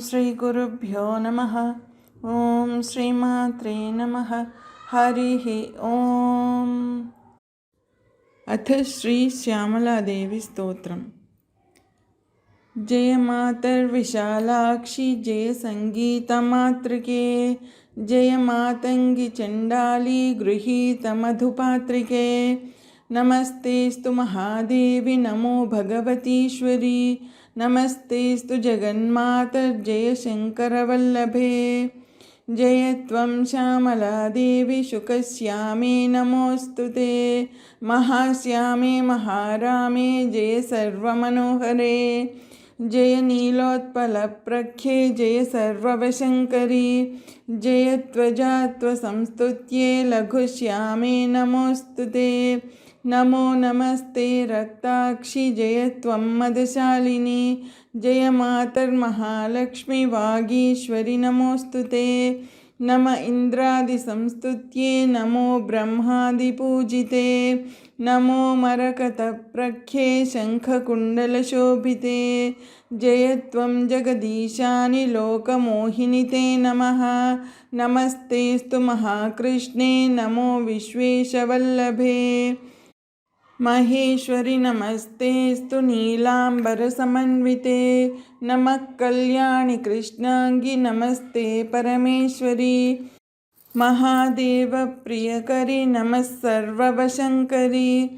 श्रीगुरुभ्यो नमः। ॐ श्रीमात्रे नमः। हरिः ॐ। अथ श्रीश्यामलादेवी स्तोत्रम्। जय मातर्विशालाक्षि, जय सङ्गीतमातृके जय मातङ्गि चण्डाली गृहीतमधुपात्रिके। नमस्तेस्तु महादेवि, नमो भगवतीश्वरी। नमस्तेस्तु जगन्मातर्जय शङ्करवल्लभे जय त्वं श्यामलादेवि शुकश्यामे नमोऽस्तु ते। महाश्यामे महारामे, जय सर्वमनोहरे। जय नीलोत्पलप्रख्ये, जय सर्ववशङ्करी। जय त्वजा त्वसंस्तुत्ये लघुश्यामे नमोऽस्तु ते। नमो नमस्ते रक्ताक्षि जय त्वं मदशालिनी जय मातर्महालक्ष्मी वागीश्वरि नमोऽस्तु ते नम इन्द्रादिसंस्तुत्ये नमो ब्रह्मादिपूजिते नमो मरकतप्रख्ये शङ्खकुण्डलशोभिते जय त्वं जगदीशानि लोकमोहिनि ते नमः महेश्वरि नमस्तेस्तु नीलाम्बरसमन्विते नमः कल्याणि कृष्णाङ्गि, नमस्ते परमेश्वरि। महादेवप्रियकरि नमः सर्ववशङ्करि।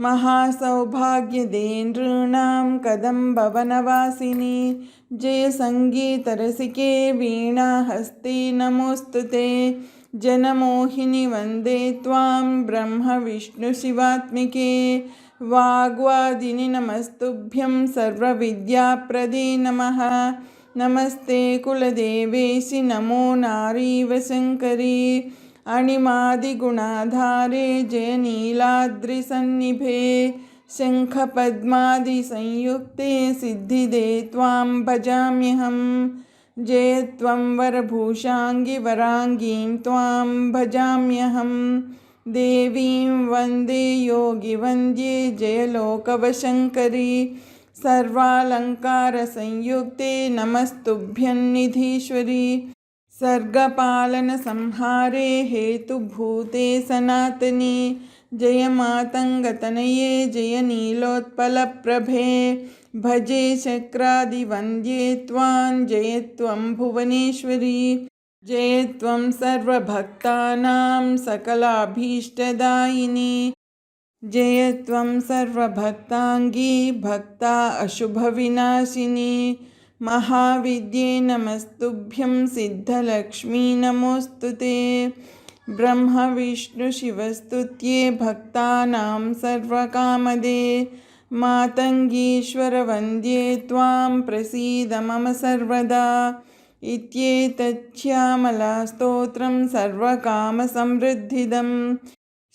महासौभाग्यदे नॄणां कदम्बवनवासिनि जय सङ्गीतरसिके वीणाहस्ते नमोऽस्तु ते। जनमोहिनि वंदे त्वां ब्रह्मविष्णुशिवात्मिके वाग्वादिनि नमस्तुभ्यं सर्वविद्याप्रदे नमः। नमस्ते कुलदेवेशि नमो नारीवशङ्करी अणिमादिगुणाधारे जय नीलाद्रिसन्निभे शङ्खपद्मादिसंयुक्ते सिद्धिदे त्वां भजाम्यहम्। जय त्वं वरभूषाङ्गि वराङ्गीं त्वां भजाम्यहं। देवीं वंदे योगिवन्द्ये जयलोकवशङ्करी। सर्वालङ्कारसंयुक्ते नमस्तुभ्यन्निधीश्वरी। सर्गपालनसंहारे हेतुभूते सनातनी। जय मातङ्गतनये जय नीलोत्पलप्रभे भजे शक्रादिवन्द्ये त्वां जय त्वं भुवनेश्वरी, जय त्वं सर्वभक्तानां सकलाभीष्टदायिनी, जय त्वं सर्वभक्ताङ्गी भक्ता अशुभविनाशिनी, महाविद्ये नमस्तुभ्यं सिद्धलक्ष्मी नमोऽस्तु ते, ब्रह्मविष्णुशिवस्तुत्ये भक्तानां सर्वकामदे मातङ्गीश्वरवन्द्ये त्वां प्रसीद मम सर्वदा। इत्येतच्छ्यामलास्तोत्रं सर्वकामसमृद्धिदं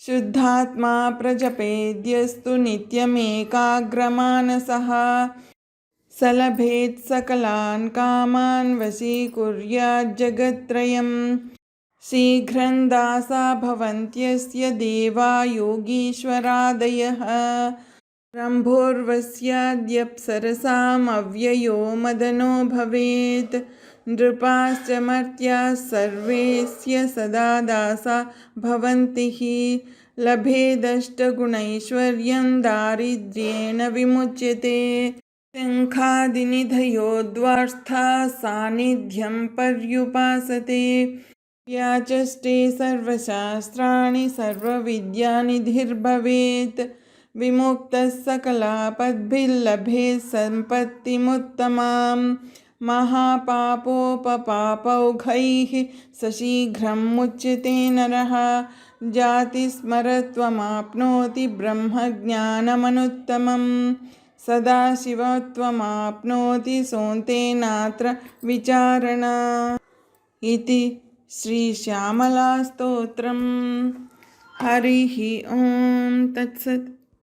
शुद्धात्मा प्रजपेद्यस्तु नित्यमेकाग्रमानसः। सलभेत् सकलान् कामान् वशीकुर्याज्जगत्त्रयं शीघ्रं दासा भवन्त्यस्य देवा योगीश्वरादयः रम्भोर्वस्याद्यप्सरसामव्ययो मदनो भवेत्। नृपाश्च मर्त्याः सर्वेस्य सदा दासा भवन्ति हि। लभेदष्टगुणैश्वर्यं दारिद्र्येण विमुच्यते। शङ्खादिनिधयोद्वार्था सान्निध्यं पर्युपासते। याचष्टे सर्वशास्त्राणि सर्वविद्यानिधिर्भवेत्। विमुक्तः सकलापद्भिर्लभेत् सम्पत्तिमुत्तमां महापापोपपापौघैः सशीघ्रं मुच्यते नरः जातिस्मरत्वमाप्नोति ब्रह्मज्ञानमनुत्तमं सदाशिवत्वमाप्नोति सोन्तेनात्र विचारणा इति श्रीश्यामलास्तोत्रम् हरिः ॐ तत्सत्